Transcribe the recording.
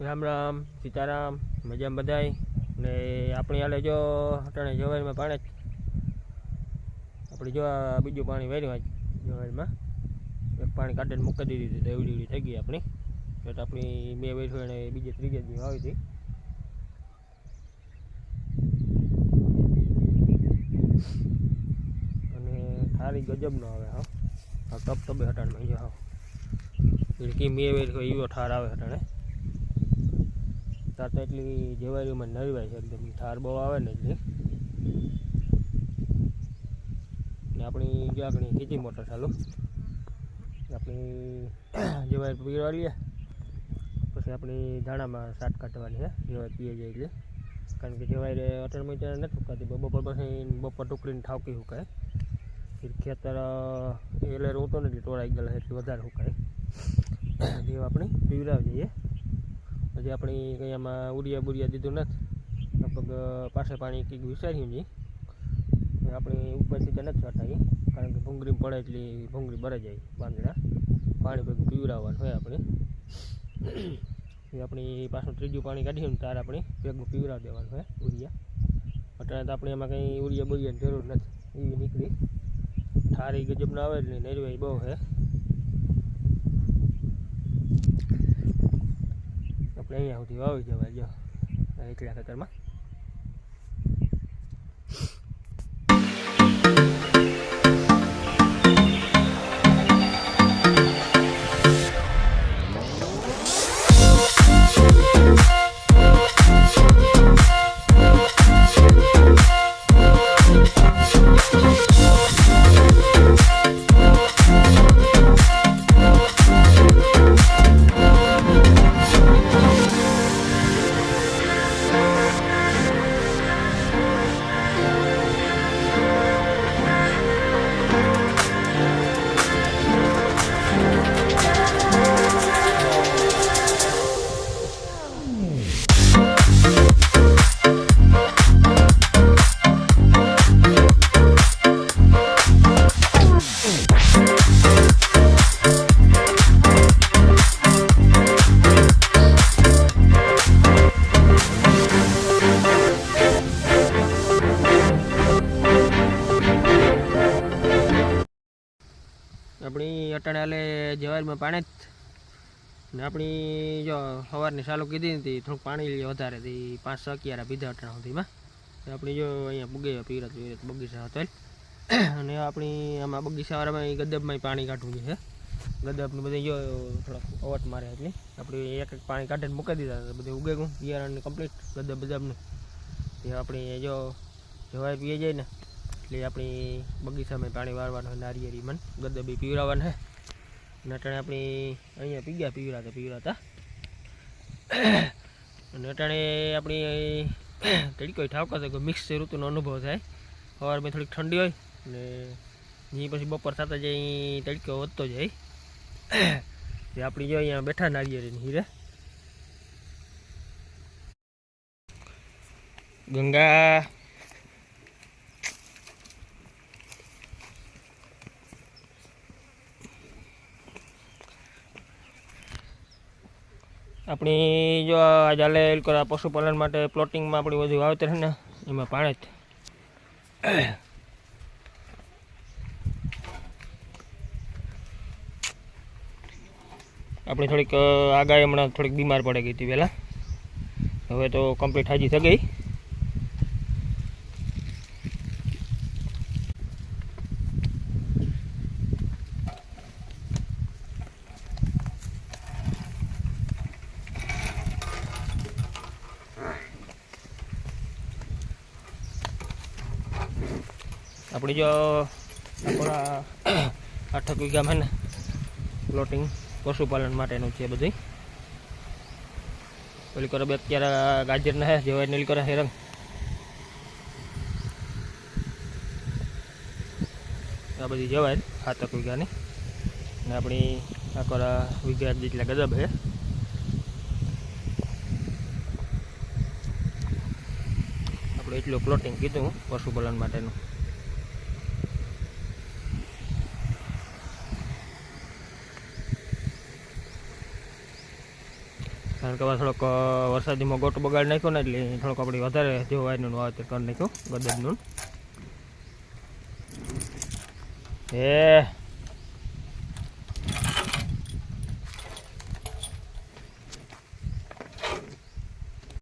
રામ રામ, સીતારામ, મજામાં બધાય? ને આપણી હાલે જો અટાણે જવારીમાં પાણી. આપણે જો બીજું પાણી આજ જવારીમાં. એક પાણી કાઢીને મૂકી દીધી હતી એવડી એવડી થઈ ગઈ આપણી. એટલે આપણી બે વેર્યું અને બીજે ત્રીજે દી આવી હતી. અને સારી ગજબનો આવે, હા. ટપ ટબે હટાણમાં જો હા. એટલે કે મેં વેર્યો એવો ઠાર આવે હટાણે. તાર તો એટલી જેવારીમાં નરવાય છે એકદમ. ઠાર બહુ આવે ને એટલી. ને આપણી જો ખેતી મોટર ચાલુ. આપણી જેવાય પીવા લઈએ પછી આપણી ધાણામાં સાટ કાઢવાની છે જેવાય પીએ જાય એટલે. કારણ કે જેવાય અટર ત્યાં નથી સુકાતી બપોર પછી બપોર ટુકડીને ઠાવકી સુકાય ખેતર એટલે રોતો નથી, ટોળાઈ ગયેલા એટલે વધારે સુકાય જે આપણે પીવડાવી જઈએ પછી આપણી કંઈ આમાં ઉડિયા બુડિયા દીધું નથી. લગભગ પાસે પાણી કંઈક વિચાર્યું નહીં આપણે ઉપર સીધા નથી ચટાવી કારણ કે ભૂંગળી પડે એટલે ભૂંગળી ભરાઈ જાય પાંદડા પાણી ભેગું પીવડાવવાનું હોય આપણે. આપણી પાછું ત્રીજું પાણી કાઢીએ ને ત્યારે આપણે ભેગું પીવડાવી દેવાનું હોય ઉરિયા અત્યારે તો આપણે એમાં કંઈ ઉરિયા બુરિયાની જરૂર નથી. એવી નીકળી. ઠારી ગજબના આવે એટલે નરવાઈ બહુ છે અહીંયા સુધી વાવી જવાય જો આ એકલા ખેતરમાં આપણી અટાણે હાલે જવારમાં પાણી જ. ને આપણી જો સવારની ચાલુ કીધી હતી થોડુંક પાણી લઈએ વધારે હતી પાંચ છ અગિયાર પીધા અટાણા સુધીમાં આપણી જો અહીંયા બગીચા, પીરત બગીચા હતો અને આપણી આમાં બગીચાવાળામાં ગદબમાં પાણી કાઢવું છે ગદબનું બધું જો થોડોક અવટ મારે એટલે. આપણે એક એક પાણી કાઢીને મૂકી દીધા બધું ઉગે ગયું બિયારણ કમ્પ્લીટ ગદબ બદબનું એ આપણે જો જવાય પીએ જાય ને એટલે આપણી બગીચામાં પાણી વાળવાનું હોય નારિયેળી મન ગદબી પીવડાવવાનું નટાણે આપણી અહીંયા પીગ્યા, પીવડાતા પીવડાતા. અને અટાણે આપણી કોઈ ઠાવકા છે મિક્સ ઋતુનો અનુભવ થાય. સવારમાં થોડીક ઠંડી હોય ને અહીં પછી બપોર થતા અહીં તડકો વધતો જાય. જે આપણી જો અહીંયા બેઠા નારિયેરીની હીરે. ગંગા આપણી જો આ પશુપાલન માટે પ્લોટિંગમાં આપણી બધું વાવેતર છે ને, એમાં પાણી આપણી થોડીક આગાહી હમણાં થોડીક બીમાર પડી ગઈ હતી પહેલાં. હવે તો કમ્પ્લીટ હાજી થઈ ગઈ. આપણી જો આપણા આઠક વીઘામાં ને પ્લોટિંગ પશુપાલન માટેનું છે બધું પેલી કરે બે અત્યારે ગાજર ના હે જેવાય નીલ કરે હેરંગ આ બધી જવાય સાતક વીઘાની ને આપણી આખોરા વીઘા જેટલા ગજબ છે આપણે એટલું પ્લોટિંગ કીધું પશુપાલન માટેનું. કારણ કે થોડોક વરસાદીમાં ગોટ બગાડ નાખ્યો ને એટલે થોડોક આપણે વધારે જવારનું વાવેતર કરી નાખ્યું ગદરનું એ